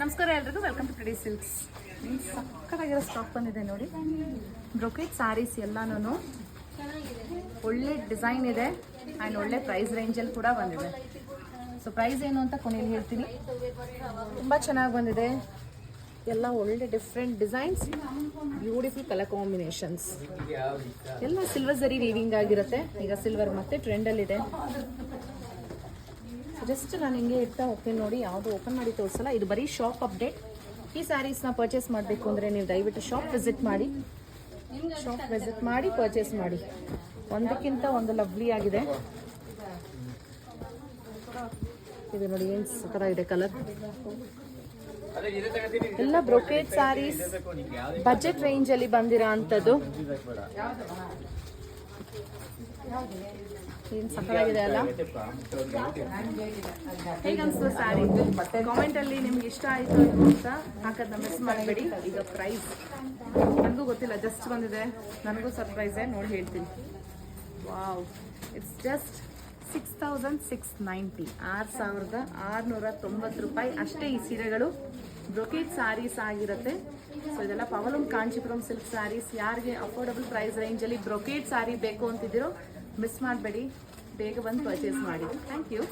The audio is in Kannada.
ನಮಸ್ಕಾರ ಎಲ್ರಿಗೂ ವೆಲ್ಕಮ್ ಟು ಪ್ರಿಡಿ ಸಿಲ್ಕ್ಸ್ ಸಕ್ಕತ್ತಾಗಿರೋ ಸ್ಟಾಕ್ ಬಂದಿದೆ ನೋಡಿ. ಬ್ರೊಕೇಜ್ ಸ್ಯಾರೀಸ್ ಎಲ್ಲಾನು ಒಳ್ಳೆ ಡಿಸೈನ್ ಇದೆ ಆ್ಯಂಡ್ ಒಳ್ಳೆ ಪ್ರೈಸ್ ರೇಂಜಲ್ಲಿ ಕೂಡ ಬಂದಿದೆ. ಸೊ ಪ್ರೈಸ್ ಏನು ಅಂತ ಕೊನೆಯಲ್ಲಿ ಹೇಳ್ತೀನಿ. ತುಂಬ ಚೆನ್ನಾಗಿ ಬಂದಿದೆ. ಎಲ್ಲ ಒಳ್ಳೆ different designs beautiful colour combinations ಎಲ್ಲ ಸಿಲ್ವರ್ ಸರಿ ವೀವಿಂಗ್ ಆಗಿರುತ್ತೆ. ಈಗ ಸಿಲ್ವರ್ ಮತ್ತೆ ಟ್ರೆಂಡಲ್ಲಿದೆ ಜಸ್ಟ್ ನಾನು ಹಿಂಗೆ ಇರ್ತಾ ಹೋಗ್ತೀನಿ ನೋಡಿ, ಯಾವುದು ಓಪನ್ ಮಾಡಿ ತೋರಿಸಲ್ಲ. ಇದು ಬರೀ ಶಾಪ್ ಅಪ್ಡೇಟ್ ಈ ಸ್ಯಾರೀಸ್ನ ಪರ್ಚೇಸ್ ಮಾಡಬೇಕು ಅಂದರೆ ನೀವು ದಯವಿಟ್ಟು ಶಾಪ್ ವಿಸಿಟ್ ಮಾಡಿ. ಶಾಪ್ ವಿಸಿಟ್ ಮಾಡಿ ಪರ್ಚೇಸ್ ಮಾಡಿ. ಒಂದಕ್ಕಿಂತ ಒಂದು ಲವ್ಲಿ ಆಗಿದೆ. ಇದು ನೋಡಿ ಏನು ಥರ ಇದೆ ಕಲರ್ ಎಲ್ಲ ಬ್ರೋಕೇಟ್ ಸ್ಯಾರೀಸ್ ಬಜೆಟ್ ರೇಂಜಲ್ಲಿ ಬಂದಿರೋ ಅಂಥದ್ದು. ಏನು ಸಕ್ಕತ್ತಾಗಿದೆ ಅಲ್ಲ? ಹೇಗನ್ಸ್ತು ಸ್ಯಾರಿ ಕಾಮೆಂಟ್ ಅಲ್ಲಿ ನಿಮ್ಗೆ ಇಷ್ಟ ಆಯ್ತು ಅಂತ ಹಾಕೋದನ್ನ ಮಿಸ್ ಮಾಡಬೇಡಿ. ಈಗ ಪ್ರೈಸ್ ನನಗೂ ಗೊತ್ತಿಲ್ಲ ಜಸ್ಟ್ ಬಂದಿದೆ. ನನಗೂ ಸರ್ಪ್ರೈಸೇ ನೋಡಿ ಹೇಳ್ತೀನಿ. Wow it's just six thousand six ninety ಆರು ಸಾವಿರದ ಆರುನೂರ ತೊಂಬತ್ತು ರೂಪಾಯಿ ಅಷ್ಟೇ ಈ ಸೀರೆಗಳು. ಬ್ರೊಕೇಟ್ ಸ್ಯಾರೀಸ್ ಆಗಿರುತ್ತೆ. ಸೊ ಇದೆಲ್ಲ ಪವಲಂ ಕಾಂಚಿಪುರಂ ಸಿಲ್ಕ್ ಸ್ಯಾರೀಸ್ ಯಾರಿಗೆ ಅಫೋರ್ಡಬಲ್ ಪ್ರೈಸ್ ರೇಂಜಲ್ಲಿ ಬ್ರೊಕೇಟ್ ಸ್ಯಾರಿ ಬೇಕು ಅಂತಿದ್ದೀರೋ ಮಿಸ್ ಮಾಡಬೇಡಿ. ಬೇಗ ಬಂದು ಪರ್ಚೇಸ್ ಮಾಡಿ. Thank you